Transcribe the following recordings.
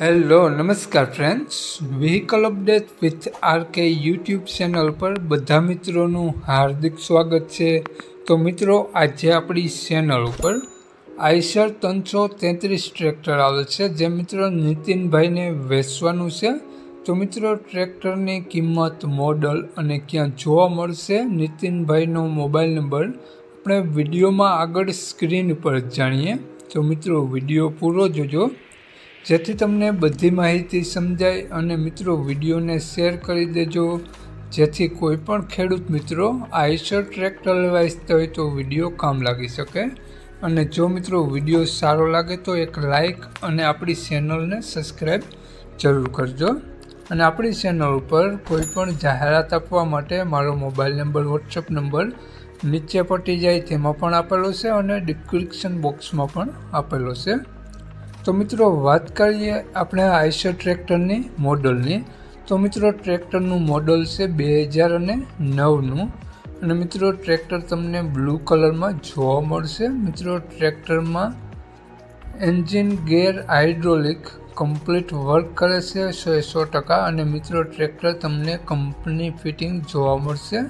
Hello નમસ્કાર friends vehicle update with R K YouTube channel પર બધા મિત્રોનું હાર્દિક સ્વાગત છે. તો મિત્રો, આજે આપણી ચેનલ ઉપર આઈસર ત્રણસો તેત્રીસ ટ્રેક્ટર આવે છે, જે મિત્રો નીતિનભાઈને વેચવાનું છે. તો મિત્રો ટ્રેક્ટરની કિંમત મોડલ અને ક્યાં જોવા મળશે, નીતિનભાઈનો મોબાઈલ નંબર આપણે વિડીયોમાં આગળ સ્ક્રીન પર જાણીએ. તો મિત્રો, વીડિયો પૂરો જોજો. જેથી તમને બધી માહિતી સમજાય અને મિત્રો વિડીયોને શેર કરી દેજો. જેથી કોઈ પણ ખેડૂત મિત્રો આઈસર ટ્રેક્ટર લેવા ઇચ્છતા હોય તો વીડિયો કામ લાગી શકે. અને જો મિત્રો વીડિયો સારો લાગે તો એક લાઈક અને આપણી ચેનલને સબસ્ક્રાઈબ જરૂર કરજો. અને આપણી ચેનલ ઉપર કોઈ પણ જાહેરાત આપવા માટે મારો મોબાઈલ નંબર વોટ્સઅપ નંબર નીચે પટી જાય તેમાં પણ આપેલો છે અને ડિસ્ક્રિપ્શન બોક્સમાં પણ આપેલો છે. તો મિત્રો વાત કરીએ આપણે આઈસર ટ્રેક્ટરની મોડલની. તો મિત્રો ટ્રેક્ટરનું મોડલ છે બે હજાર અને નવનું. અને મિત્રો ટ્રેક્ટર તમને બ્લુ કલરમાં જોવા મળશે. મિત્રો ટ્રેક્ટરમાં engine gear hydraulic complete work કરે છે સો સો ટકા. અને મિત્રો ટ્રેક્ટર તમને કંપની ફિટિંગ જોવા મળશે.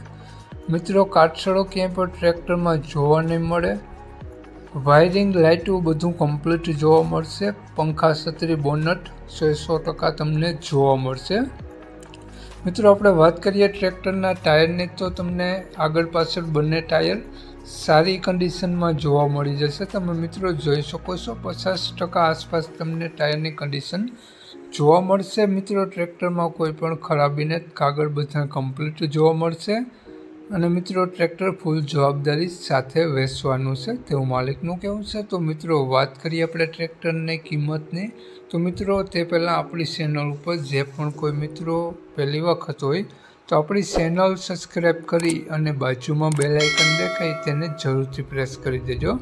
મિત્રો કાટસળો ક્યાંય પણ ટ્રેક્ટરમાં જોવા નહીં મળે. વાયરિંગ લાઇટો બધું કમ્પ્લીટ જોવા મળશે. પંખા, છત્રી બોનટ સો સો ટકા તમને જોવા મળશે. મિત્રો, આપણે વાત કરીએ ટ્રેક્ટરના ટાયરની, તો તમને આગળ પાછળ બંને ટાયર સારી કન્ડિશનમાં જોવા મળી જશે. તમે મિત્રો જોઈ શકો છો, પચાસ ટકા આસપાસ તમને ટાયરની કન્ડિશન જોવા મળશે. મિત્રો, ટ્રેક્ટરમાં કોઈ પણ ખરાબીને કાગળ બધા કમ્પ્લીટ જોવા મળશે. અને મિત્રો, ટ્રેક્ટર ફૂલ જવાબદારી સાથે વેચવાનું છે. તેવું માલિકનું કહેવું છે. તો મિત્રો, વાત કરીએ આપણે ટ્રેક્ટરની કિંમતની. તો મિત્રો, તે પહેલાં આપણી ચેનલ ઉપર જે પણ કોઈ મિત્રો પહેલી વખત હોય, તો આપણી ચેનલ સબસ્ક્રાઈબ કરી અને બાજુમાં બે લાઇકન દેખાય તેને જરૂરથી પ્રેસ કરી દેજો.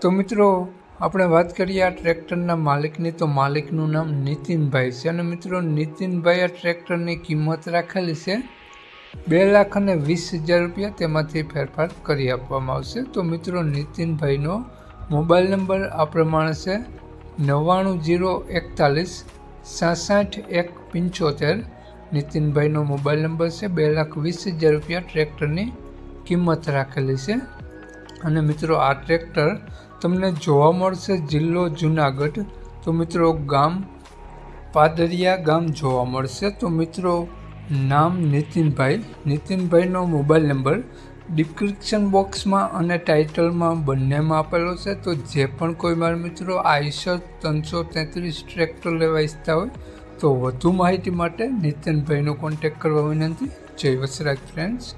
તો મિત્રો, આપણે વાત કરીએ આ ટ્રેક્ટરના માલિકની. તો માલિકનું નામ નીતિનભાઈ છે. અને મિત્રો નીતિનભાઈ આ ટ્રેક્ટરની કિંમત રાખેલી છે. બે લાખ અને વીસ હજાર રૂપિયા તેમાંથી ફેરફાર કરી આપવામાં આવશે. તો મિત્રો, નીતિનભાઈનો મોબાઈલ નંબર આ પ્રમાણે છે. નવ્વાણું જીરો એકતાલીસ સાસઠ એક પંચોતેર. નીતિનભાઈનો મોબાઈલ નંબર છે. બે લાખ વીસ હજાર રૂપિયા ટ્રેક્ટરની કિંમત રાખેલી છે. અને મિત્રો, આ ટ્રેક્ટર તમને જોવા મળશે જિલ્લો જુનાગઢ. તો મિત્રો, ગામ પાદરિયા ગામ જોવા મળશે. તો મિત્રો નામ નીતિનભાઈ. નીતિનભાઈનો મોબાઈલ નંબર ડિસ્ક્રિપ્શન બોક્સમાં અને ટાઇટલમાં બંનેમાં આપેલો છે. તો જે પણ કોઈ મારા મિત્રો આઈસર ત્રણસો તેત્રીસ ટ્રેક્ટર લેવા ઈચ્છતા હોય, તો વધુ માહિતી માટે નીતિનભાઈનો કોન્ટેક્ટ કરવા વિનંતી. જય વસરાજ ફ્રેન્ડ્સ.